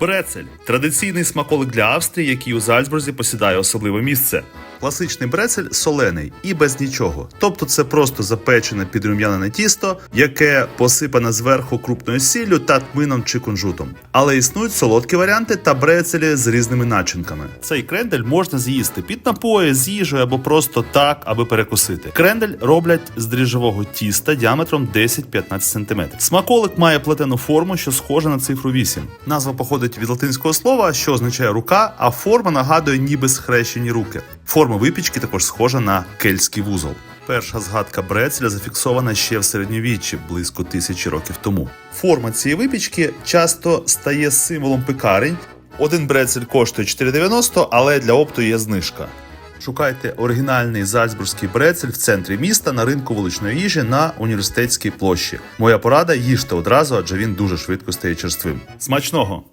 Брецель традиційний смаколик для Австрії, який у Зальцбурзі посідає особливе місце. Класичний брецель солений і без нічого. Тобто це просто запечене підрум'янене тісто, яке посипане зверху крупною сіллю та тмином чи кунжутом. Але існують солодкі варіанти та брецелі з різними начинками. Цей крендель можна з'їсти під напої, з їжею або просто так, аби перекусити. Крендель роблять з дріжджового тіста діаметром 10-15 см. Смаколик має плетену форму, що схожа на цифру 8. Назва походить від латинського слова, що означає рука, а форма нагадує ніби схрещені руки. Форма випічки також схожа на кельтський вузол. Перша згадка брецеля зафіксована ще в середньовіччі, близько тисячі років тому. Форма цієї випічки часто стає символом пекарень. Один брецель коштує 4,90, але для опту є знижка. Шукайте оригінальний зальцбурзький брецель в центрі міста на ринку вуличної їжі на університетській площі. Моя порада їжте одразу, адже він дуже швидко стає черствим. Смачного!